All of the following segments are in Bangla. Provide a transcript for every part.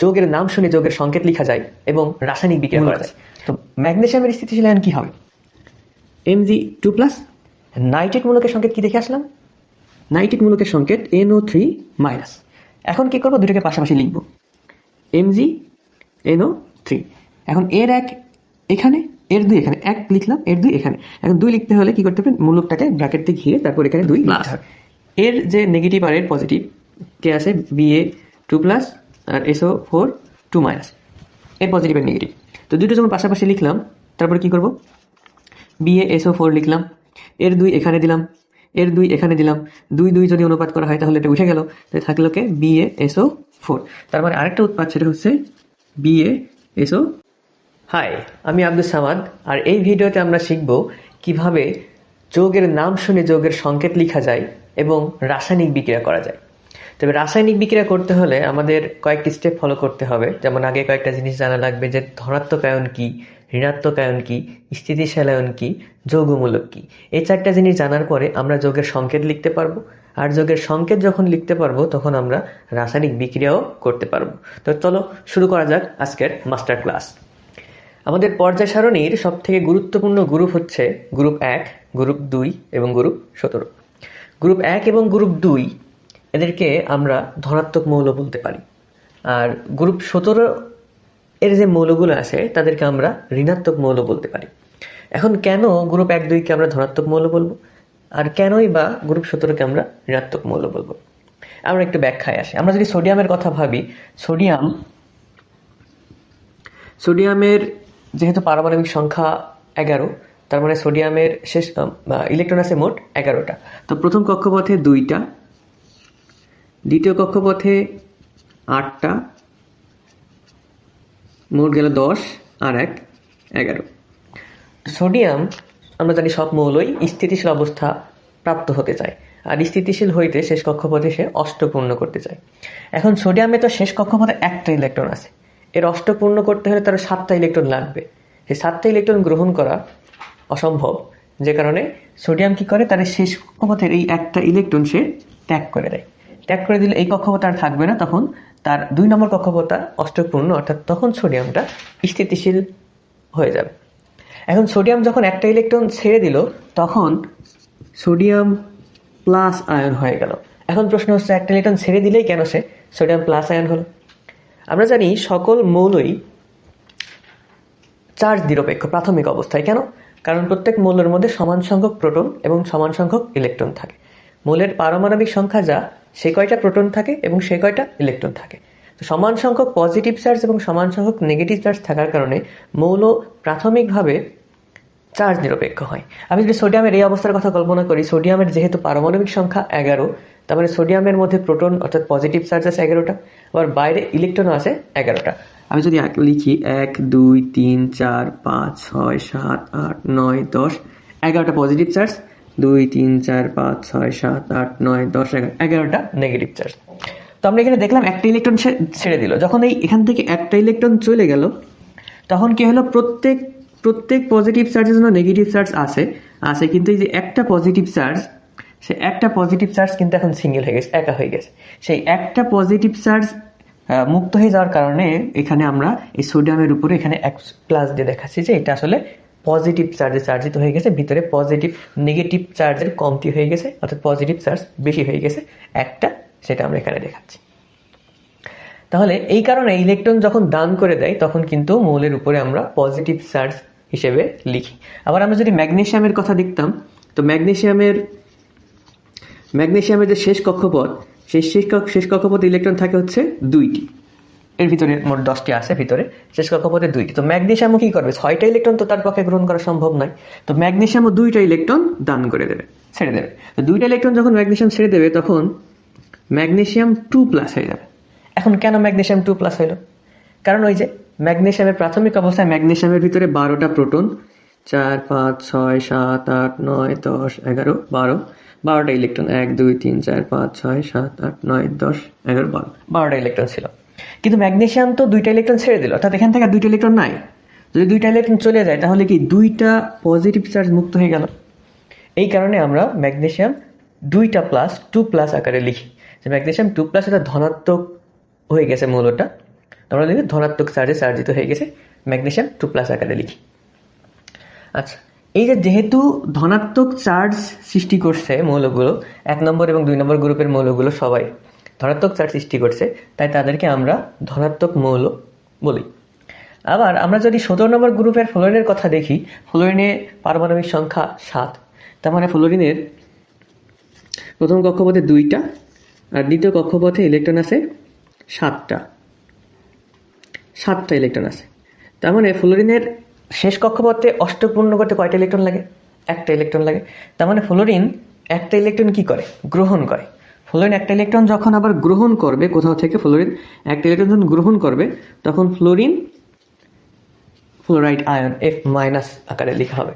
যৌগের নাম শুনে যৌগের সংকেত লেখা যায় এবং রাসায়নিক বিক্রিয়া করা যায়। তো ম্যাগনেশিয়ামের ম্যাগনেসিয়ামের স্থিতিশীলায়ন কি হবে? M G two plus nitrate মূলকের সংকেত কি দেখে আসলাম? নাইট্রিক মূলকের সংকেত এন ও থ্রি মাইনাস এখন কি করব? দুটোকে পাশাপাশি লিখব। এন ও থ্রি এখন এর এক এখানে এর দুই এখানে। এক লিখলাম এর দুই এখানে। এখন দুই লিখতে হলে কি করতে হবে? মূলকটাকে ব্র্যাকেট ঘিরে তারপর এখানে দুই প্লাস এর যে নেগেটিভ আর এর পজিটিভ কে আছে? বিএ টু প্লাস আর S O four two minus এর পজিটিভ আর নেগেটিভ তো দুটো যখন পাশাপাশি লিখলাম, তারপরে কি করব? বিএ এসও ফোর লিখলাম, এর দুই এখানে দিলাম, এর দুই এখানে দিলাম, দুই দুই যদি অনুপাত করা হয় তাহলে এটা উঠে গেল, তাই থাকল কে? বিএ এসও ফোর তার মানে আরেকটা উৎপাদ সেটা হচ্ছে বিএ এসও হাই আমি আব্দুল সামাদ, আর এই ভিডিওতে আমরা শিখব কীভাবে যোগের নাম শুনে যোগের সংকেত লেখা যায় এবং রাসায়নিক বিক্রিয়া করা যায়। তবে রাসায়নিক বিক্রিয়া করতে হলে আমাদের কয়েকটি স্টেপ ফলো করতে হবে। যেমন আগে কয়েকটা জিনিস জানা লাগবে যে ধনাত্মক আয়ন কি, ঋণাত্মক আয়ন কি, স্থিতিশীল আয়ন কি, যৌগমূলক কি। এই চারটা জিনিস জানার পরে আমরা যোগের সংকেত লিখতে পারব। আর যোগের সংকেত যখন লিখতে পারব, তখন আমরা রাসায়নিক বিক্রিয়াও করতে পারব। তো চলো শুরু করা যাক আজকের মাস্টার ক্লাস আমাদের পর্যায় সারণীর সব থেকে গুরুত্বপূর্ণ গ্রুপ হচ্ছে গ্রুপ এক গ্রুপ দুই এবং গ্রুপ সতেরো। গ্রুপ এক এবং গ্রুপ দুই এদেরকে আমরা ধনাত্মক মৌল বলতে পারি। আর গ্রুপ সতেরো এর যে মৌলগুলো আছে, তাদেরকে আমরা ঋণাত্মক মৌল বলতে পারি। এখন কেন গ্রুপ এক দুইকে আমরা ধনাত্মক মৌল বলব? আর কেনই বা গ্রুপ সতেরোকে আমরা ঋণাত্মক মৌল বলব? আমরা একটু ব্যাখ্যায় আসি। আমরা যদি সোডিয়ামের কথা ভাবি, সোডিয়াম, সোডিয়ামের যেহেতু পারমাণবিক সংখ্যা এগারো, তার মানে সোডিয়ামের শেষ ইলেকট্রন আছে মোট এগারোটা। তো প্রথম কক্ষপথে দুইটা দ্বিতীয় কক্ষপথে আটটা, মোট গেল দশ, আর এক, এগারো। সোডিয়াম, আমরা জানি সব মৌলই স্থিতিশীল অবস্থা প্রাপ্ত হতে চায়। আর স্থিতিশীল হইতে শেষ কক্ষপথে সে অষ্টপূর্ণ করতে চায়। এখন সোডিয়ামে তো শেষ কক্ষপথে একটা ইলেকট্রন আছে। এর অষ্টপূর্ণ করতে হলে তার সাতটা ইলেকট্রন লাগবে। সেই সাতটা ইলেকট্রন গ্রহণ করা অসম্ভব। যে কারণে সোডিয়াম কি করে? তার শেষ কক্ষপথের এই একটা ইলেকট্রন সে ত্যাগ করে দেয়। ত্যাগ করে দিলে এই কক্ষপথ আর থাকবে না, তখন তার দুই নম্বর কক্ষপথ অষ্টপূর্ণ, অর্থাৎ তখন সোডিয়ামটা স্থিতিশীল হয়ে যাবে। এখন সোডিয়াম যখন একটা ইলেকট্রন ছেড়ে দিল, তখন সোডিয়াম প্লাস আয়ন হয়ে গেল। এখন প্রশ্ন হচ্ছে, একটা ইলেকট্রন ছেড়ে দিলেই কেন সে সোডিয়াম প্লাস আয়ন হলো? আমরা জানি সকল মৌলই চার্জ নিরপেক্ষ, প্রাথমিক অবস্থায়। কেন? কারণ প্রত্যেক মৌলের মধ্যে সমান সংখ্যক প্রোটন এবং সমান সংখ্যক ইলেকট্রন থাকে। মৌলের পারমাণবিক সংখ্যা যা সে কয়টা প্রোটন থাকে এবং সে কয়টা ইলেকট্রন থাকে। তো সমান সংখ্যক পজিটিভ চার্জ এবং সমান সংখ্যক নেগেটিভ চার্জ থাকার কারণে মৌল প্রাথমিকভাবে চার্জ নিরপেক্ষ হয়। আমি যদি সোডিয়ামের এই অবস্থার কথা কল্পনা করি সোডিয়ামের যেহেতু পারমাণবিক সংখ্যা এগারো তার মানে সোডিয়ামের মধ্যে প্রোটন অর্থাৎ পজিটিভ চার্জ আছে এগারোটা, আবার বাইরে ইলেকট্রনও আছে এগারোটা। আমি যদি লিখি, এক, দুই, তিন, চার, পাঁচ, ছয়, সাত, আট, নয়, দশ, এগারোটা পজিটিভ চার্জ দুই, তিন, চার, পাঁচ, ছয়, সাত, আট, নয়, দশ, এগারো, এগারোটা নেগেটিভ চার্জ তো আমরা এখানে দেখলাম একটা ইলেকট্রন ছেড়ে দিল। যখন এই এখান থেকে একটা ইলেকট্রন চলে গেল, তখন কি হলো? প্রত্যেক প্রত্যেক পজিটিভ চার্জের জন্য নেগেটিভ চার্জ আছে। আছে কিন্তু এই যে একটা পজিটিভ চার্জ সে একটা পজিটিভ চার্জ কিন্তু এখন সিঙ্গেল হয়ে গেছে, একা হয়ে গেছে। সেই একটা পজিটিভ চার্জ মুক্ত হয়ে যাওয়ার কারণে এখানে আমরা এই সোডিয়ামের উপরে এখানে এক প্লাস দিয়ে দেখাচ্ছি যে এটা আসলে পজিটিভ চার্জে চার্জিত হয়ে গেছে, ভিতরে পজিটিভ নেগেটিভ চার্জের কমতি হয়ে গেছে, অর্থাৎ পজিটিভ চার্জ বেশি হয়ে গেছে একটা, সেটা আমরা এখানে দেখাচ্ছি। তাহলে এই কারণে ইলেকট্রন যখন দান করে দেয়, তখন কিন্তু মৌলের উপরে আমরা পজিটিভ চার্জ হিসেবে লিখি। আবার আমরা যদি ম্যাগনেশিয়ামের কথা দেখতাম, তো ম্যাগনেশিয়ামের ম্যাগনেশিয়ামের যে শেষ কক্ষপথ, সেই শেষ শেষ কক্ষপথে ইলেকট্রন থাকে হচ্ছে দুইটি। এর ভিতরে মোট দশটি আছে ভিতরে। শেষ কক্ষপথে দুইটি। তো ম্যাগনেশিয়ামও কি করবে? ছয়টা ইলেকট্রন তো তার পক্ষে গ্রহণ করা সম্ভব নয়। তো ম্যাগনেশিয়ামও দুইটা ইলেকট্রন দান করে দেবে, ছেড়ে দেবে। তো দুইটা ইলেকট্রন যখন ম্যাগনেশিয়াম ছেড়ে দেবে, তখন ম্যাগনেশিয়াম টু প্লাস হয়ে যাবে। এখন কেন ম্যাগনেশিয়াম টু প্লাস হইল? কারণ ওই যে ম্যাগনেশিয়ামের প্রাথমিক অবস্থায় ম্যাগনেশিয়ামের ভিতরে বারোটা প্রোটন, চার, পাঁচ, ছয়, সাত, আট, নয়, দশ, এগারো, বারো। বারোটা ইলেকট্রন, এক, দুই, তিন, চার, পাঁচ, ছয়, সাত, আট, নয়, দশ, এগারো, বারো। বারোটা ইলেকট্রন ছিল। কিন্তু ম্যাগনেশিয়াম তো দুইটা ইলেকট্রন ছেড়ে দিল, অর্থাৎ এখান থেকে দুইটা ইলেকট্রন নাই। যদি দুইটা ইলেকট্রন চলে যায়, তাহলে কি দুইটা পজিটিভ চার্জ মুক্ত হয়ে গেল? এই কারণে আমরা ম্যাগনেশিয়াম দুইটা প্লাস টু প্লাস আকারে লিখি। যে ম্যাগনেশিয়াম টু প্লাস এটা ধনাত্মক হয়ে গেছে মূলটা। আমরা লিখি ধনাত্মক চার্জে চার্জিত হয়ে গেছে, ম্যাগনেশিয়াম টু প্লাস আকারে লিখি। আচ্ছা এই যে যেহেতু ধনাত্মক চার্জ সৃষ্টি করছে মৌলগুলো, এক নম্বর এবং দুই নম্বর গ্রুপের মৌলগুলো সবাই ধনাত্মক চার্জ সৃষ্টি করছে, তাই তাদেরকে আমরা ধনাত্মক মৌল বলি। আবার আমরা যদি সতেরো নম্বর গ্রুপের ফ্লোরিনের কথা দেখি ফ্লোরিনে পারমাণবিক সংখ্যা সাত। তার মানে ফ্লোরিনের প্রথম কক্ষপথে দুইটা, আর দ্বিতীয় কক্ষপথে ইলেকট্রন আছে সাতটা। সাতটা ইলেকট্রন আছে। তার মানে ফ্লোরিনের শেষ কক্ষপথে অষ্টপূর্ণ করতে কয়টা ইলেকট্রন লাগে? একটা ইলেকট্রন লাগে। তার মানে ফ্লোরিন একটা ইলেকট্রন কি করে? গ্রহণ করে। ফ্লোরিন একটা ইলেকট্রন যখন আবার গ্রহণ করবে, কোথাও থেকে ফ্লোরিন, একটা ইলেকট্রন যখন গ্রহণ করবে, তখন fluorine fluoride ion F minus আকারে লেখা হবে।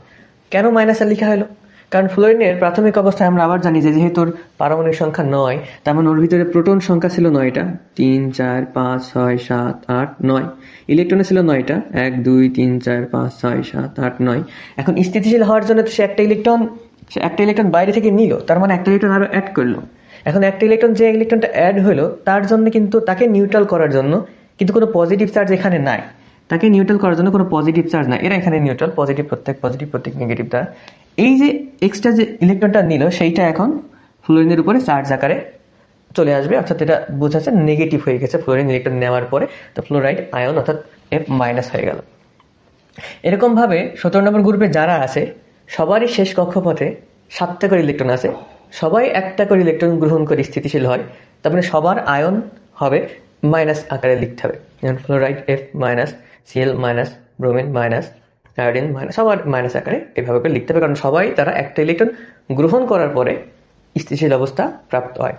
কেন মাইনাসে লেখা হলো? কারণ ফ্লোরিনের প্রাথমিক অবস্থায় আমরা আবার জানি যে যেহেতু পারমাণবিক সংখ্যা নয়, তার মানে ওর ভিতরে প্রোটন সংখ্যা ছিল নয়টা। তিন, চার, পাঁচ, ছয়, সাত, আট, নয়। ইলেকট্রনে ছিল নয়টা। এক, দুই, তিন, চার, পাঁচ, ছয়, সাত, আট, নয়। এখন স্থিতিশীল হওয়ার জন্য তো সে একটা ইলেকট্রন, সে একটা ইলেকট্রন বাইরে থেকে নিল, তার মানে একটা ইলেকট্রন আরও অ্যাড করল। এখন একটা ইলেকট্রন যে ইলেকট্রনটা অ্যাড হলো, তার জন্য কিন্তু তাকে নিউট্রাল করার জন্য কিন্তু কোনো পজিটিভ চার্জ এখানে নাই। তাকে নিউট্রাল করার জন্য কোনো পজিটিভ চার্জ নাই। এরা এখানে নিউট্রাল পজিটিভ প্রত্যেক পজিটিভ প্রত্যেক নেগেটিভ দ্বারা। এই যে এক্সট্রা যে ইলেকট্রনটা নিল, সেইটা এখন ফ্লোরিনের উপরে চার্জ আকারে চলে আসবে। অর্থাৎ এটা বোঝাচ্ছে নেগেটিভ হয়ে গেছে ফ্লোরিন ইলেকট্রন নেওয়ার পরে। তো ফ্লোরাইড আয়ন অর্থাৎ এফ মাইনাস হয়ে গেল। এরকমভাবে সতেরো নম্বর গ্রুপে যারা আছে, সবারই শেষ কক্ষপথে সাতটা করে ইলেকট্রন আছে। সবাই একটা করে ইলেকট্রন গ্রহণ করে স্থিতিশীল হয়, তার মানে সবার আয়ন হবে মাইনাস আকারে লিখতে হবে। যেমন fluoride F minus CL minus bromine minus iodine minus সবার মাইনাস আকারে এভাবে করে লিখতে হবে, কারণ সবাই তারা একটা ইলেকট্রন গ্রহণ করার পরে স্থিতিশীল অবস্থা প্রাপ্ত হয়।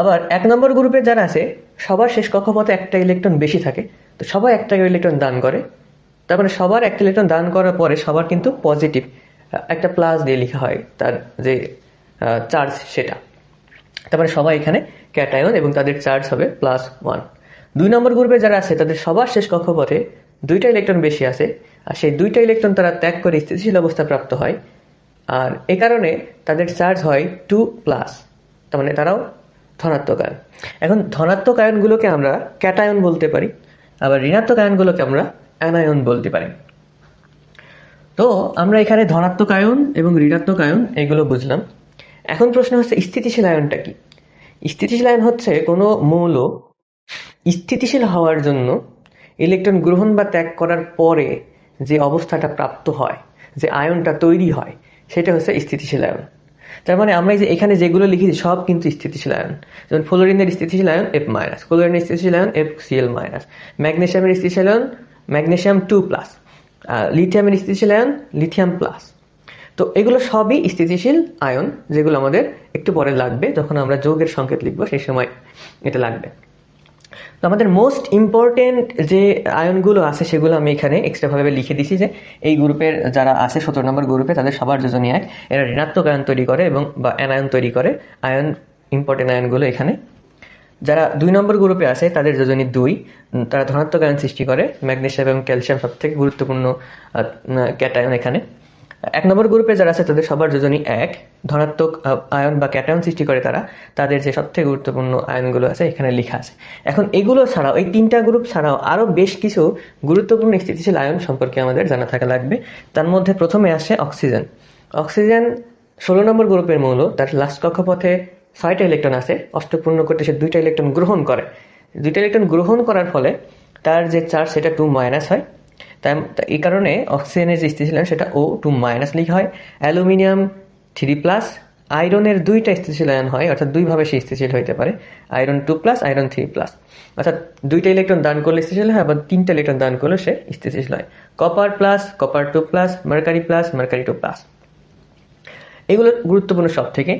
আবার এক নম্বর গ্রুপে যারা আছে, সবার শেষ কক্ষপথে একটা ইলেকট্রন বেশি থাকে, তো সবাই একটা ইলেকট্রন দান করে। তারপরে সবার একটা ইলেকট্রন দান করার পরে সবার কিন্তু পজিটিভ একটা প্লাস দিয়ে লেখা হয়, তার যে চার্জ সেটা। তারপরে সবাই এখানে ক্যাটায়ন এবং তাদের চার্জ হবে প্লাস ওয়ান দুই নম্বর গ্রুপে যারা আছে, তাদের সবার শেষ কক্ষপথে দুইটা ইলেকট্রন বেশি আছে, আর সেই দুইটা ইলেকট্রন তারা ত্যাগ করে স্থিতিশীল অবস্থা প্রাপ্ত হয়। আর এ কারণে তাদের চার্জ হয় টু প্লাস তার মানে তারাও ধনাত্মক আয়ন এখন ধনাত্মক আয়নগুলোকে আমরা ক্যাটায়ন বলতে পারি, আবার ঋণাত্মক আয়নগুলোকে আমরা অ্যানায়ন বলতে পারি। তো আমরা এখানে ধনাত্মক আয়ন এবং ঋণাত্মক আয়ন এগুলো বুঝলাম। এখন প্রশ্ন হচ্ছে, স্থিতিশীল আয়নটা কি? স্থিতিশীল আয়ন হচ্ছে কোনো মৌল স্থিতিশীল হওয়ার জন্য ইলেকট্রন গ্রহণ বা ত্যাগ করার পরে যে অবস্থাটা প্রাপ্ত হয়, যে আয়নটা তৈরি হয়, সেটা হচ্ছে স্থিতিশীল আয়ন। তার মানে আমরা যে এখানে যেগুলো লিখেছি, সব কিন্তু স্থিতিশীল আয়ন। যেমন ফ্লোরিনের স্থিতিশীল আয়ন এফ মাইনাস ক্লোরিনের স্থিতিশীল আয়ন এফ সিএল মাইনাস ম্যাগনেশিয়ামের স্থিতিশীল আয়ন, ম্যাগনেশিয়াম টু প্লাস লিথিয়ামের স্থিতিশীল আয়ন, লিথিয়াম প্লাস তো এগুলো সবই স্থিতিশীল আয়ন, যেগুলো আমাদের একটু পরে লাগবে, যখন আমরা যৌগের সংকেত লিখব, সেই সময় এটা লাগবে। তো আমাদের মোস্ট ইম্পর্টেন্ট যে আয়নগুলো আছে, সেগুলো আমি এখানে এক্সট্রাভাবে লিখে দিছি যে, এই গ্রুপের যারা আছে, সতেরো নম্বর গ্রুপে, তাদের সবার যোজনী এক, এরা ঋণাত্মক আয়ন তৈরি করে এবং বা অ্যানায়ন তৈরি করে। আয়ন ইম্পর্টেন্ট আয়নগুলো এখানে। যারা দুই নম্বর গ্রুপে আছে, তাদের যোজনী দুই তারা ধনাত্মক আয়ন সৃষ্টি করে, ম্যাগনেশিয়াম এবং ক্যালসিয়াম সব থেকে গুরুত্বপূর্ণ ক্যাটায়ন এখানে। এক নম্বর গ্রুপে যারা আছে, তাদের সবার যোজনী এক। ধনাত্মক আয়ন বা ক্যাটায়ন সৃষ্টি করে তারা। তাদের যে সবথেকে গুরুত্বপূর্ণ আয়নগুলো আছে, এখানে লেখা আছে। এখন এগুলো ছাড়াও, এই তিনটা গ্রুপ ছাড়াও আরও বেশ কিছু গুরুত্বপূর্ণ স্থিতিশীল আয়ন সম্পর্কে আমাদের জানা থাকা লাগবে। তার মধ্যে প্রথমে আসে অক্সিজেন। অক্সিজেন ষোলো নম্বর গ্রুপের মৌল, তার লাস্ট কক্ষপথে ছয়টা ইলেকট্রন আছে। অষ্টপূর্ণ করতে সে দুইটা ইলেকট্রন গ্রহণ করে। দুইটা ইলেকট্রন গ্রহণ করার ফলে তার যে চার্জ সেটা টু মাইনাস হয়। তাই এই কারণে অক্সিজেনের যে স্থিতিশীল আয়ন সেটা ও টু মাইনাস লিখা হয়। অ্যালুমিনিয়াম থ্রি প্লাস আয়রনের দুইটা স্থিতিশীলায়ন হয়, অর্থাৎ দুইভাবে সে স্থিতিশীল হইতে পারে। Iron two plus iron three plus অর্থাৎ দুইটা ইলেকট্রন দান করলে স্থিতিশীল হয়, আবার তিনটা ইলেকট্রন দান করলে সে স্থিতিশীল হয়। Copper plus copper two plus mercury plus mercury two plus এগুলো গুরুত্বপূর্ণ সব থেকে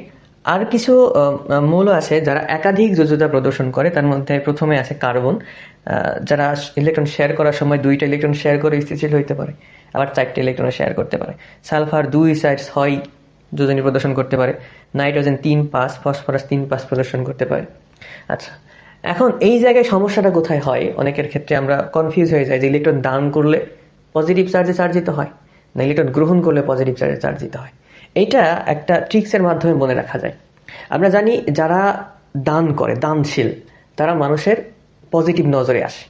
আর কিছু মৌল আছে যারা একাধিক যোজ্যতা প্রদর্শন করে, তার মধ্যে প্রথমে আছে কার্বন। যারা ইলেকট্রন শেয়ার করার সময় দুইটা ইলেকট্রন শেয়ার করে স্থিতিশীল হইতে পারে, আবার চারটে ইলেকট্রন শেয়ার করতে পারে। সালফার দুই সাইড ছয় যোজনী প্রদর্শন করতে পারে, নাইট্রোজেন তিন পাঁচ, ফসফরাস তিন পাঁচ প্রদর্শন করতে পারে। আচ্ছা এখন এই জায়গায় সমস্যাটা কোথায় হয়? অনেকের ক্ষেত্রে আমরা কনফিউজ হয়ে যাই যে ইলেকট্রন দান করলে পজিটিভ চার্জে চার্জিত হয়, না ইলেকট্রন গ্রহণ করলে পজিটিভ চার্জে চার্জিত হয়? এইটা একটা ট্রিক্সের মাধ্যমে মনে রাখা যায়। আমরা জানি যারা দান করে, দানশীল, তারা মানুষের পজিটিভ নজরে আসে।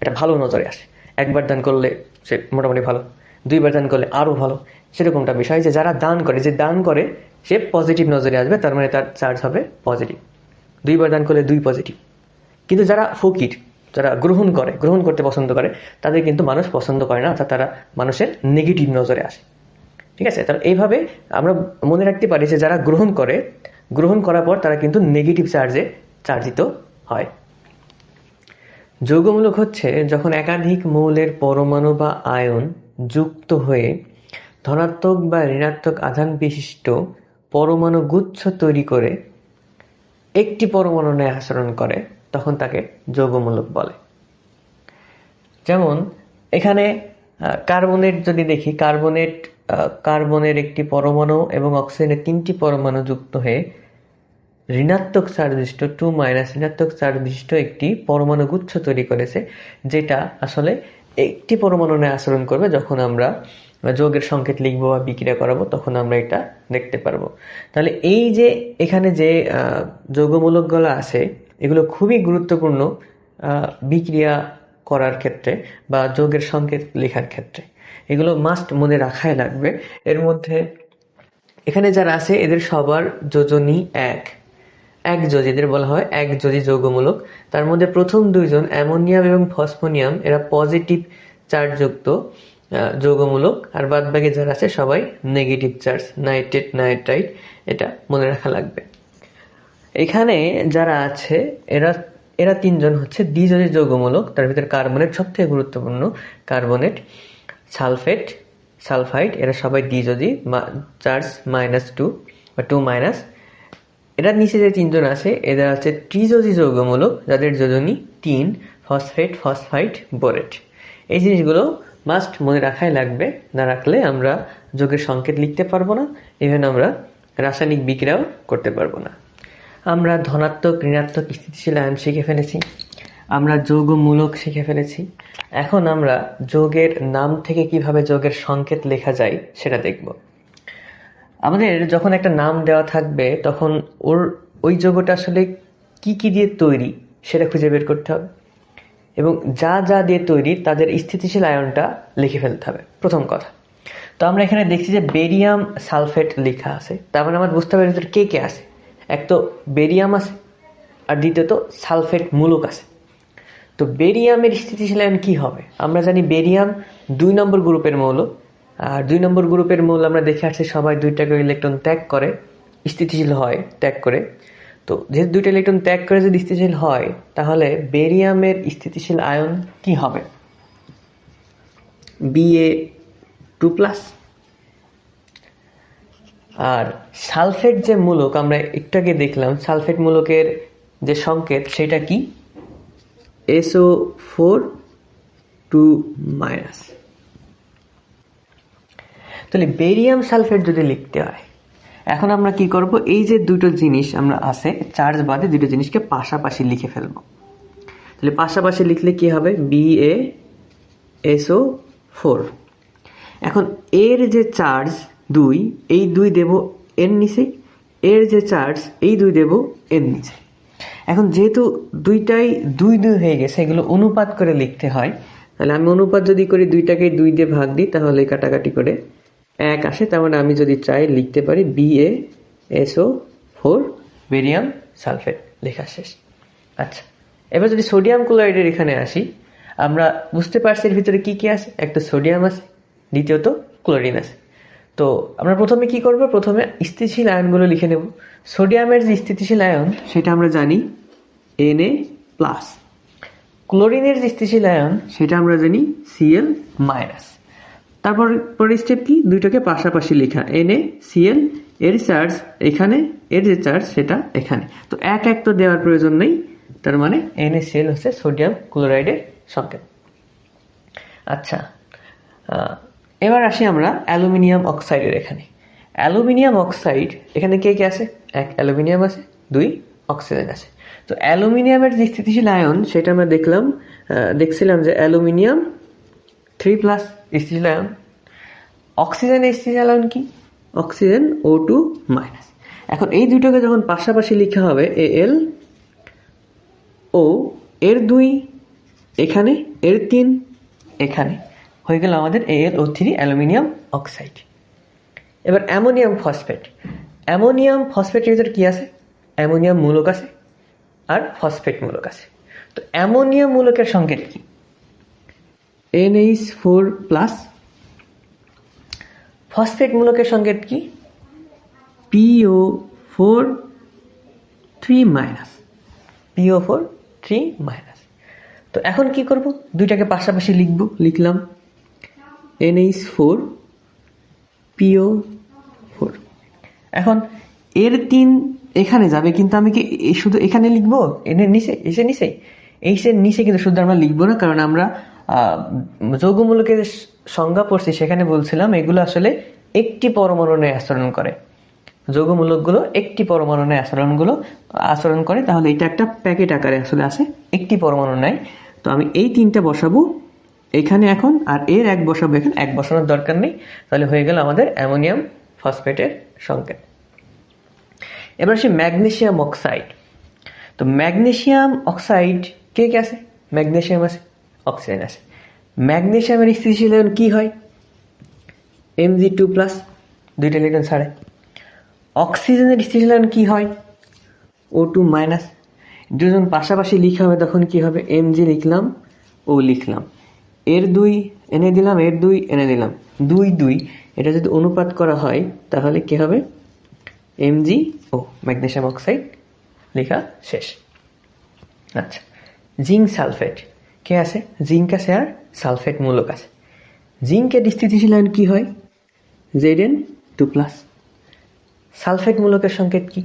এটা ভালো নজরে আসে। একবার দান করলে সে মোটামুটি ভালো, দুইবার দান করলে আরও ভালো, সেরকমটা বিষয়। যে যারা দান করে, যে দান করে, সে পজিটিভ নজরে আসবে, তার মানে তার চার্জ হবে পজিটিভ। দুইবার দান করলে দুই পজিটিভ। কিন্তু যারা ফকির, যারা গ্রহণ করে, গ্রহণ করতে পছন্দ করে, তাদের কিন্তু মানুষ পছন্দ করে না, অর্থাৎ তারা মানুষের নেগেটিভ নজরে আসে। ঠিক আছে? তাহলে এইভাবে আমরা মনে রাখতে পারি যে যারা গ্রহণ করে, গ্রহণ করার পর তারা কিন্তু নেগেটিভ চার্জে চার্জিত হয়। যৌগমূলক হচ্ছে যখন একাধিক মৌলের পরমাণু বা আয়ন যুক্ত হয়ে ধনাত্মক বা ঋণাত্মক আধান বিশিষ্ট পরমাণু গুচ্ছ তৈরি করে একটি পরমাণু ন্যায় আচরণ করে, তখন তাকে যৌগমূলক বলে। যেমন, এখানে কার্বনেট যদি দেখি, কার্বনেট কার্বনের একটি পরমাণু এবং অক্সিজেনের তিনটি পরমাণু যুক্ত হয়ে ঋণাত্মক চার্জ টু মাইনাস ঋণাত্মক চার্জ একটি পরমাণু গুচ্ছ তৈরি করেছে, যেটা আসলে একটি পরমাণু নিয়ে আচরণ করবে যখন আমরা যোগের সংকেত লিখব বা বিক্রিয়া করাবো, তখন আমরা এটা দেখতে পারব। তাহলে এই যে এখানে যে যৌগমূলকগুলো আছে, এগুলো খুবই গুরুত্বপূর্ণ বিক্রিয়া করার ক্ষেত্রে বা যোগের সংকেত লেখার ক্ষেত্রে। এগুলো মাস্ট মনে রাখাই লাগবে। এর মধ্যে এখানে যারা আছে, এদের সবার যোজনী এক। এক যোজি এদের বলা হয় এক যোজি যৌগমূলক। তার মধ্যে প্রথম দুইজন অ্যামোনিয়াম এবং ফসফোনিয়াম, এরা পজিটিভ চার্জযুক্ত যৌগমূলক। আর বাদ বাকি যারা আছে, সবাই নেগেটিভ চার্জ, নাইট্রেট নাইট্রাইট এটা মনে রাখা লাগবে। এখানে যারা আছে, এরা এরা তিনজন হচ্ছে দ্বিজোজি যৌগমূলক। তার ভিতরে কার্বনেট সবথেকে গুরুত্বপূর্ণ, কার্বনেট, সালফেট, সালফাইড, এরা সবাই দ্বিজোজি চার্জ মাইনাস টু বা টু মাইনাস এরা নিচে যে তিনজন আছে, এদের হচ্ছে ত্রিযোজি যৌগমূলক যাদের যোজনী তিন ফসফেট ফসফাইড বোরেট এই জিনিসগুলো মাস্ট মনে রাখাই লাগবে, না রাখলে আমরা যোগের সংকেত লিখতে পারব না ইভেন আমরা রাসায়নিক বিক্রিয়াও করতে পারব না। আমরা ধনাত্মক, ঋণাত্মক স্থিতিশীল আয়ন শিখে ফেলেছি। আমরা যৌগমূলক শিখে ফেলেছি। এখন আমরা যোগের নাম থেকে কীভাবে যোগের সংকেত লেখা যায়, সেটা দেখব। আমাদের যখন একটা নাম দেওয়া থাকবে, তখন ওর, ওই যোগটা আসলে কি কি দিয়ে তৈরি সেটা খুঁজে বের করতে হবে। এবং যা যা দিয়ে তৈরি তাদের স্থিতিশীল আয়নটা লিখে ফেলতে হবে, প্রথম কথা। তো আমরা এখানে দেখছি যে বেরিয়াম সালফেট লেখা আছে, তার মানে আমার বুঝতে হবে কে কে আছে। এক তো বেরিয়াম আছে, আর দ্বিতীয়ত সালফেট মূলক আছে। তো বেরিয়ামের স্থিতিশীল আয়ন কি হবে? আমরা জানি বেরিয়াম দুই নম্বর গ্রুপের মৌল আর দুই নম্বর গ্রুপের মূল আমরা দেখে আসছি, সবাই দুইটা করে ইলেকট্রন ত্যাগ করে, স্থিতিশীল হয়, ত্যাগ করে। তো যেহেতু দুইটা ইলেকট্রন ত্যাগ করে যদি স্থিতিশীল হয়, তাহলে বেরিয়ামের স্থিতিশীল আয়ন কি হবে? বিএ টু প্লাস আর সালফেট যে মূলক, আমরা একটু আগে দেখলাম, সালফেট মূলকের যে সংকেত, সেটা কি? এসও ফোর টু মাইনাস তাহলে বেরিয়াম সালফেট যদি লিখতে হয়, এখন আমরা কি করব? এই যে দুটো জিনিস আমরা আছে চার্জ বাদে দুটো জিনিসকে পাশাপাশি লিখে ফেলব। তাহলে পাশাপাশি লিখলে কি হবে? বি এ এসও ফোর এখন এর যে চার্জ দুই, এই দুই দেব এর নিচে, এর যে চার্জ এই দুই দেব এর নিচে। এখন যেহেতু দুইটাই দুই দুই হয়ে গেছে, এগুলো অনুপাত করে লিখতে হয়, তাহলে আমি অনুপাত যদি করি দুইটাকে দুই দিয়ে ভাগ দিই, তাহলে কাটাকাটি করে এক আসে, তার মানে আমি যদি চাই লিখতে পারি B SO four barium sulphate লেখা শেষ। আচ্ছা এবার যদি সোডিয়াম ক্লোরাইডের এখানে আসি, আমরা বুঝতে পারছি এর ভিতরে কী কী আছে। একটা সোডিয়াম আছে, দ্বিতীয়ত ক্লোরিন আছে। তো আমরা প্রথমে কি করব? প্রথমে স্থিতিশীল আয়নগুলো লিখে নেব। সোডিয়ামের যে স্থিতিশীল আয়ন, সেটা আমরা জানি এন এ প্লাস ক্লোরিনের যে স্থিতিশীল আয়ন, সেটা আমরা জানি সিএল মাইনাস তারপর পরের স্টেপ কি? দুইটাকে পাশাপাশি লেখা। এন এ সিএল এর চার্জ এখানে, এর যে চার্জ সেটা এখানে। তো এক এক তো দেওয়ার প্রয়োজন নেই। তার মানে এন এ সিএল হচ্ছে সোডিয়াম ক্লোরাইডের সংকেত। আচ্ছা এবার আসি আমরা অ্যালুমিনিয়াম অক্সাইডের এখানে। অ্যালুমিনিয়াম অক্সাইড, এখানে কে কে আছে? এক, অ্যালুমিনিয়াম আছে। দুই, অক্সিজেন আছে। তো অ্যালুমিনিয়ামের যে স্থিতিশীল আয়ন, সেটা আমরা দেখলাম দেখছিলাম যে অ্যালুমিনিয়াম থ্রি প্লাস স্থিতিশীল আয়ন অক্সিজেনের স্থিতিশীল আয়ন কি? অক্সিজেন ও টু মাইনাস এখন এই দুটোকে যখন পাশাপাশি লিখা হবে এ এল ও এর দুই, এখানে, এর তিন, এখানে। হয়ে গেল আমাদের A L O three aluminium oxide. এবার অ্যামোনিয়াম ফসফেট। অ্যামোনিয়াম ফসফেটের ভিতরে কি আছে? অ্যামোনিয়াম মূলক আছে আর ফসফেট মূলক আছে। তো অ্যামোনিয়াম মূলকের সংকেত কি? এনএইচ ফোর প্লাস ফসফেট মূলকের সংকেত কি? PO four three minus PO four three minus তো এখন কি করব? দুইটাকে পাশাপাশি লিখব। লিখলাম এনএইচ ফোর পিও ফোর এখন এর তিন এখানে যাবে কিন্তু আমি কি এ- শুধু এখানে লিখব? এনের নিচে এসে নিচে? এইসের নিচে কিন্তু শুধু আমরা লিখব না কারণ আমরা যৌগমূলকের সংজ্ঞা পড়ছি, সেখানে বলছিলাম এগুলো আসলে একটি পরমাণু নিয়ে আচরণ করে। যৌগমূলকগুলো একটি পরমাণু নিয়ে আচরণগুলো আচরণ করে, তাহলে এটা একটা প্যাকেট আকারে আসলে আছে, একটি পরমাণু নাই তো আমি এই তিনটা বসাবো এখানে এখন, আর এর এক বসাবো এখানে, এক বসানোর দরকার নেই। তাহলে হয়ে গেল আমাদের অ্যামোনিয়াম ফসফেটের সংকেত। এবার আসি ম্যাগনেশিয়াম অক্সাইড। তো ম্যাগনেশিয়াম অক্সাইড কে কে আছে? ম্যাগনেশিয়াম আছে অক্সিজেন আছে। ম্যাগনেসিয়ামের স্থিতিশীলন কী হয়? এম জি টু প্লাস দুইটা ইলেকট্রন ছাড়ে। অক্সিজেনের স্থিতিশীলন কী হয়? ও টু মাইনাস দুজন পাশাপাশি লিখা হবে তখন কী হবে? এম জি লিখলাম ও লিখলাম। এর দুই এনে দিলাম, এর দুই এনে দিলাম। দুই দুই। এটা যদি অনুপাত করা হয়, তাহলে কী হবে? এমজি ও ম্যাগনেশিয়াম অক্সাইড লেখা শেষ। আচ্ছা জিঙ্ক সালফেট। কে আছে? জিঙ্ক আছে আর সালফেট মূলক আছে। জিঙ্কের স্থিতিশীলায়ন কি হয়? Z N two plus. Sulphate মূলকের সংকেত কি?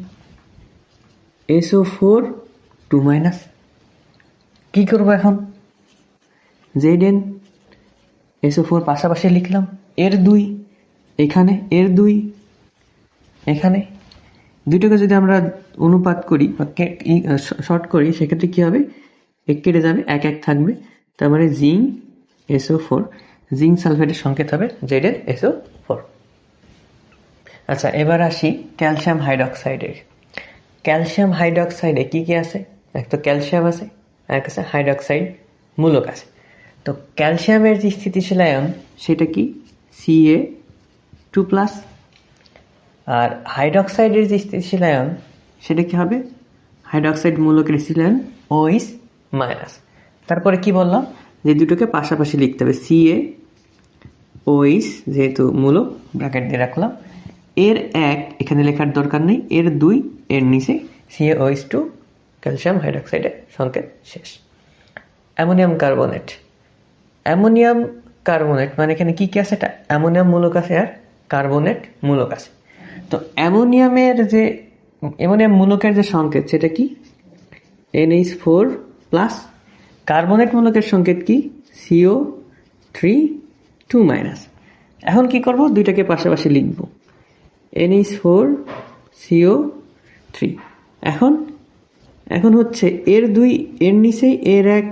SO four two minus. কি করব এখন? জেড এন এসও ফোর পাশাপাশি লিখলাম। এর দুই, এখানে এর দুই, এখানে। দুটোকে যদি আমরা অনুপাত করি বা শর্ট করি, সেক্ষেত্রে কী হবে? কেটে যাবে, এক এক থাকবে। তার মানে জিঙ্ক এসও ফোর জিঙ্ক সালফেটের সংকেত হবে জেড এর এসও ফোর আচ্ছা এবার আসি ক্যালসিয়াম হাইড্রক্সাইডের ক্যালসিয়াম হাইড্রক্সাইডে কি কি আছে? এক তো ক্যালসিয়াম আছে, আর এক আছে হাইড্রক্সাইড মূলক আছে। তো ক্যালসিয়ামের যে স্থিতিশীল আয়ন সেটা কি? সি এ টু প্লাস আর হাইড্রক্সাইডের যে স্থিতিশীল আয়ন সেটা কি হবে? হাইড্রক্সাইড মূলকের স্থিতিশীল ও ইস মাইনাস। তারপরে কি বললাম? যে দুটোকে পাশাপাশি লিখতে হবে। সি এ ওইস যেহেতু মূলক ব্র্যাকেট দিয়ে রাখলাম। এর এক এখানে লেখার দরকার নেই। এর দুই এর নিচে C CA OH two calcium হাইড্রক্সাইডের সংকেত শেষ। Ammonium carbonate. অ্যামোনিয়াম কার্বনেট মানে এখানে কি কী আছে? এটা অ্যামোনিয়াম মূলক আছে আর কার্বনেট মূলক আছে। তো অ্যামোনিয়ামের যে অ্যামোনিয়াম মূলকের যে সংকেত সেটা কি? এনএইচ ফোর প্লাস কার্বনেট মূলকের সংকেত কি? CO three two minus. এখন কি করব? দুইটাকে পাশাপাশি লিখব। এনএইচ ফোর সিও থ্রি এখন এখন হচ্ছে এর দুই, এর নিচেই এর এক,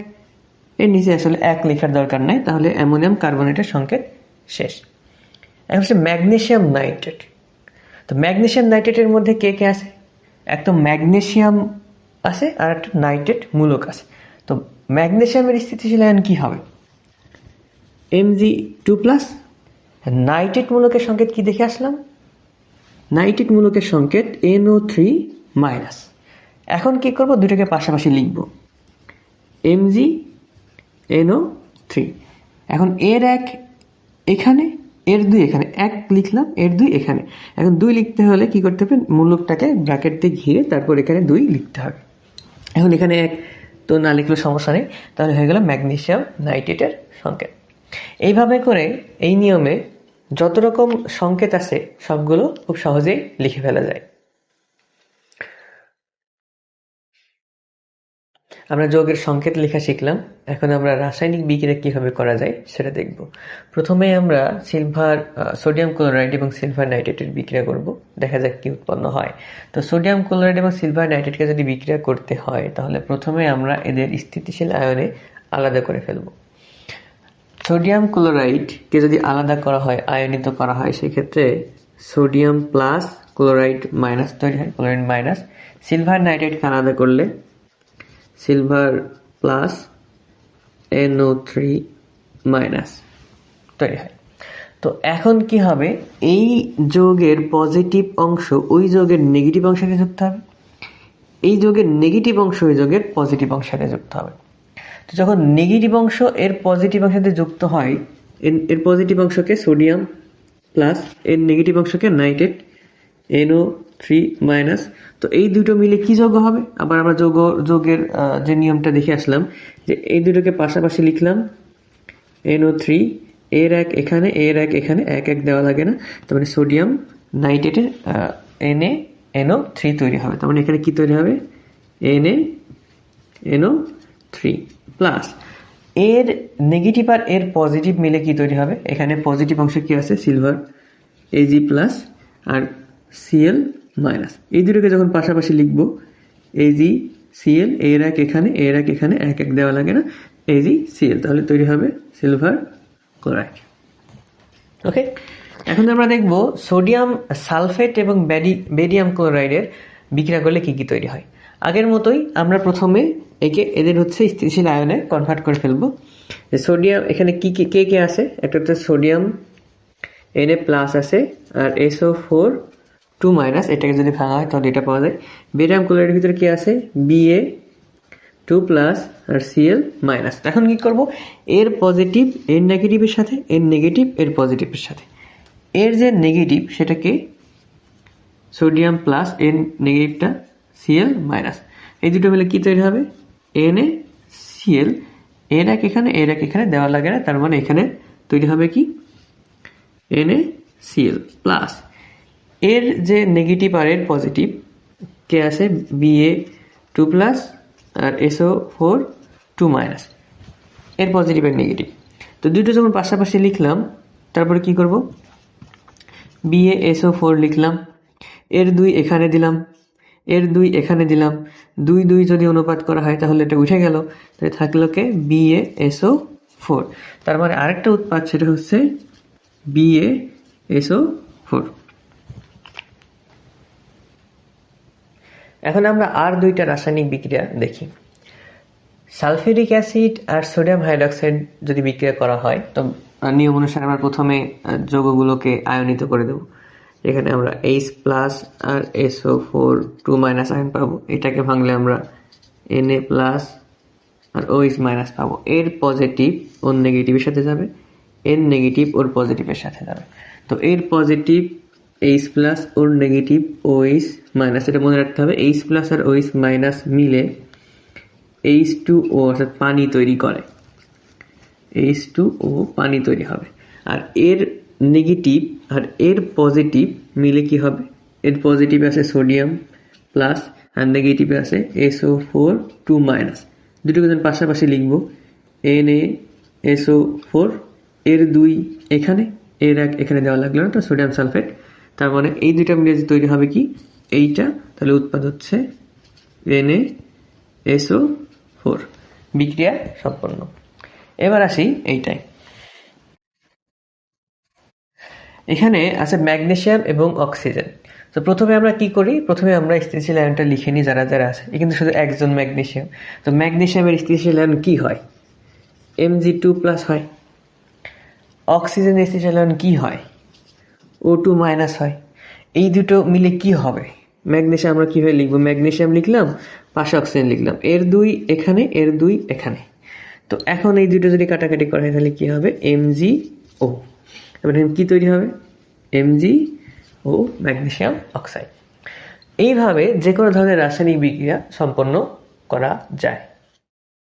এর নিচে আসলে এক লেখার দরকার নাই, তাহলে অ্যামোনিয়াম কার্বনেটের সংকেত শেষ। এখন হচ্ছে ম্যাগনেশিয়াম নাইট্রেট। তো ম্যাগনেশিয়াম নাইট্রেটের মধ্যে কে কে আছে? এক তো ম্যাগনেসিয়াম আছে আর একটা নাইট্রেট মূলক আছে। তো ম্যাগনেসিয়ামের স্থিতিশীল আয়ন কি হবে? এমজি টু প্লাস নাইট্রেট মূলকের সংকেত কি দেখে আসলাম? নাইট্রিক মূলকের সংকেত এনও থ্রি মাইনাস এখন কি করব? দুটোকে পাশাপাশি লিখব। এমজি এনও থ্রি এখন এর এক এখানে এর দুই এখানে। এক লিখলাম এর দুই এখানে। এখন দুই লিখতে হলে কি করতে হবে? মূলকটাকে ব্র্যাকেট দিয়ে ঘিরে তারপর এখানে দুই লিখতে হবে। এখন এখানে এক তো না লিখলে সমস্যা নেই। তাহলে হয়ে গেল ম্যাগনেশিয়াম নাইট্রেটের সংকেত। এইভাবে করে এই নিয়মে যত রকম সংকেত আছে, সবগুলো খুব সহজেই লিখে ফেলা যায়। আমরা যৌগের সংকেত লেখা শিখলাম। এখন আমরা রাসায়নিক বিক্রিয়া কীভাবে করা যায় সেটা দেখব। প্রথমে আমরা সিলভার সোডিয়াম ক্লোরাইড এবং সিলভার নাইট্রেটের বিক্রিয়া করব। দেখা যাক কি উৎপন্ন হয়। তো সোডিয়াম ক্লোরাইড এবং সিলভার নাইট্রেটকে যদি বিক্রিয়া করতে হয়, তাহলে প্রথমে আমরা এদের স্থিতিশীল আয়নে আলাদা করে ফেলব। সোডিয়াম ক্লোরাইডকে যদি আলাদা করা হয়, আয়নিত করা হয়, সেক্ষেত্রে সোডিয়াম প্লাস ক্লোরাইড মাইনাস, তৈরি হয় ক্লোরাইড মাইনাস। সিলভার নাইট্রেটকে আলাদা করলে silver plus NO three minus তৈরি হয়। তো এখন কি হবে? এই যোগের পজিটিভ অংশ, ওই যোগের নেগেটিভ অংশের যুক্ত হবে? এই যোগের নেগেটিভ অংশ, ওই যোগের পজিটিভ সাথে যুক্ত হবে। তো যখন নেগেটিভ অংশ এর পজিটিভ অংশের সাথে যুক্ত হয়, এর এর পজিটিভ অংশকে সোডিয়াম প্লাস এর নেগেটিভ অংশকে নাইট্রেট এনও থ্রি মাইনাস, তো এই দুটো মিলে কি যোগ হবে? আবার আমরা যোগ, যোগের যে নিয়মটা দেখে আসলাম, যে এই দুটোকে পাশাপাশি লিখলাম এনও থ্রি এর এক এখানে এর এক এখানে, এক এক দেওয়া লাগে না, তার মানে সোডিয়াম নাইট্রেটের এনএ এনও থ্রি তৈরি হবে, তার মানে এখানে কি তৈরি হবে? এনএ এনও থ্রি প্লাস এর নেগেটিভ আর এর পজিটিভ মিলে কি তৈরি হবে? এখানে পজিটিভ অংশ কি আছে? সিলভার এজি প্লাস আর সিএল মাইনাস। এই দুটোকে যখন পাশাপাশি লিখব এজি সিএল এর এক এখানে এর এক এখানে, এক এক দেওয়া লাগে না এজি সিএল তাহলে তৈরি হবে সিলভার ক্লোরাইড। ওকে এখন আমরা দেখব সোডিয়াম সালফেট এবং ব্যাডি বেরিয়াম ক্লোরাইডের বিক্রিয়া করলে কী কী তৈরি হয়। আগের মতোই আমরা প্রথমে একে এদের হচ্ছে স্থিতিশীল আয়নে কনভার্ট করে ফেলব। যে সোডিয়াম, এখানে কি কি, কে কে আছে? একটা হচ্ছে সোডিয়াম এনএ প্লাস আছে, আর এসও ফোর টু মাইনাস, এটাকে যদি ভাঙা হয়, তাহলে এটা পাওয়া যায়। বেরিয়াম ক্লোরাইডের ভিতরে কি আছে? বিএ টু প্লাস আর সিএল মাইনাস এখন কি করব? এর পজিটিভ এর নেগেটিভের সাথে, এর নেগেটিভ এর পজিটিভের সাথে। এর যে নেগেটিভ সেটাকে সোডিয়াম প্লাস এর নেগেটিভটা সিএল মাইনাস এই দুটো মিলে কি তৈরি হবে? এন এ সিএল এর এক এখানে, এর এক এখানে, দেওয়া লাগে না। তার মানে এখানে তৈরি হবে কি? এন এ সিএল প্লাস এর যে নেগেটিভ আর এর পজিটিভ কে আছে? বিএ টু প্লাস আর এসও ফোর টু মাইনাস এর পজিটিভ আর নেগেটিভ তো দুটো যখন পাশাপাশি লিখলাম, তারপরে কি করব? বিএ এসও ফোর লিখলাম, এর দুই এখানে দিলাম, এর দুই এখানে দিলাম, দুই দুই যদি অনুপাত করা হয় তাহলে এটা উঠে গেল, তাহলে থাকল কে? বিএ এসও ফোর তার মানে আরেকটা উৎপাদ সেটা হচ্ছে বিএ এসও ফোর এখন আমরা আর দুইটা রাসায়নিক বিক্রিয়া দেখি। সালফিউরিক অ্যাসিড আর সোডিয়াম হাইড্রক্সাইড যদি বিক্রিয়া করা হয়, তো নিয়ম অনুসারে আমরা প্রথমে যৌগগুলোকে আয়নিত করে দেব। এখানে আমরা এইচ প্লাস আর SO four two minus ion পাবো। এটাকে ভাঙলে আমরা এন এ প্লাস আর ওইচ মাইনাস পাবো। এর পজিটিভ ওর নেগেটিভের সাথে যাবে এর নেগেটিভ ওর পজিটিভের সাথে যাবে। তো এর পজিটিভ এইচ প্লাস ওর নেগেটিভ ওইচ মাইনাস এটা মনে রাখতে হবে এইচ প্লাস আর ওইচ মাইনাস মিলে এইচ টু ও অর্থাৎ পানি তৈরি করে। এইচ টু ও পানি তৈরি হবে। আর এর নেগেটিভ আর এর পজিটিভ মিলে কি হবে? এর পজিটিভ আছে সোডিয়াম প্লাস আর নেগেটিভে আছে এসও ফোর টু মাইনাস দুটোকে যখন পাশাপাশি লিখব। এন এ এসও ফোর এর দুই এখানে, এর এক এখানে দেওয়া লাগল না, তো সোডিয়াম সালফেট তার মানে এই দুইটা মিলে যে তৈরি হবে কি? এইটা, তাহলে উৎপাদ হচ্ছে এন এ এসও ফোর বিক্রিয়া সম্পন্ন। এবার আসি এইটাই এখানে আছে ম্যাগনেশিয়াম এবং অক্সিজেন। তো প্রথমে আমরা কি করি? প্রথমে আমরা স্থিতিশীল আয়নটা লিখে নিই, যারা যারা আছে। কিন্তু শুধু একজন ম্যাগনেশিয়াম তো ম্যাগনেশিয়ামের স্থিতিশীল আয়ন কি হয়? এম জি টু প্লাস হয়। অক্সিজেনের স্থিতিশীল আয়ন কি হয়? ও টু মাইনাস হয়। এই দুটো মিলে কি হবে? ম্যাগনেশিয়াম আমরা কীভাবে লিখব? ম্যাগনেশিয়াম লিখলাম পাশে অক্সিজেন লিখলাম। এর দুই এখানে, এর দুই এখানে। তো এখন এই দুটো যদি কাটাকাটি করা হয় তাহলে কী হবে? এমজি ও এবার কি তৈরি হবে? এমজি ও ম্যাগনেসিয়াম অক্সাইড এইভাবে যে কোনো ধরনের রাসায়নিক বিক্রিয়া সম্পন্ন করা যায়।